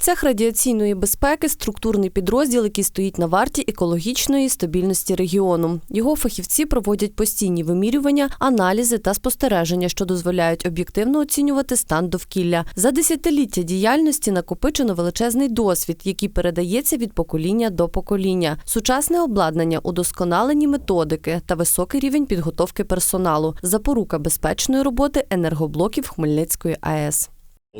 Цех радіаційної безпеки структурний підрозділ, який стоїть на варті екологічної стабільності регіону. Його фахівці проводять постійні вимірювання, аналізи та спостереження, що дозволяють об'єктивно оцінювати стан довкілля. За десятиліття діяльності накопичено величезний досвід, який передається від покоління до покоління. Сучасне обладнання, удосконалені методики та високий рівень підготовки персоналу. Запорука безпечної роботи енергоблоків Хмельницької АЕС.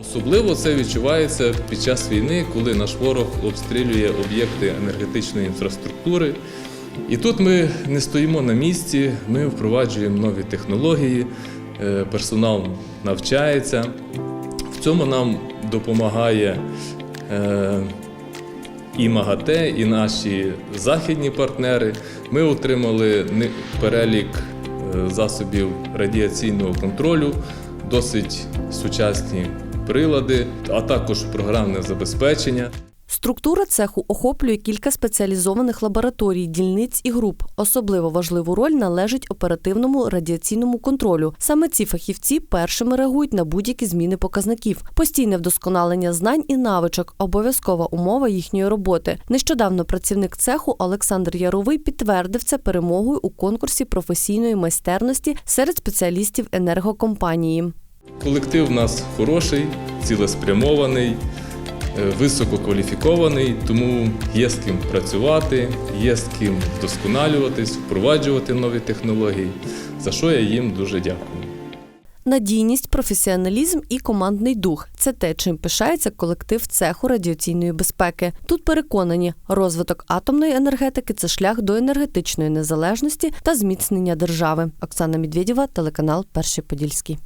Особливо це відчувається під час війни, коли наш ворог обстрілює об'єкти енергетичної інфраструктури. І тут ми не стоїмо на місці, ми впроваджуємо нові технології, е, персонал навчається. В цьому нам допомагає е, і МАГАТЕ, і наші західні партнери. Ми отримали перелік е, засобів радіаційного контролю, досить сучасні прилади, а також програмне забезпечення. Структура цеху охоплює кілька спеціалізованих лабораторій, дільниць і груп. Особливо важливу роль належить оперативному радіаційному контролю. Саме ці фахівці першими реагують на будь-які зміни показників. Постійне вдосконалення знань і навичок обов'язкова умова їхньої роботи. Нещодавно працівник цеху Олександр Яровий підтвердив це перемогою у конкурсі професійної майстерності серед спеціалістів енергокомпанії. Колектив в нас хороший, цілеспрямований, е, висококваліфікований, тому є з ким працювати, є з ким вдосконалюватись, впроваджувати нові технології, за що я їм дуже дякую. Надійність, професіоналізм і командний дух це те, чим пишається колектив цеху радіаційної безпеки. Тут переконані, розвиток атомної енергетики це шлях до енергетичної незалежності та зміцнення держави. Оксана Медведєва, телеканал Перший Подільський.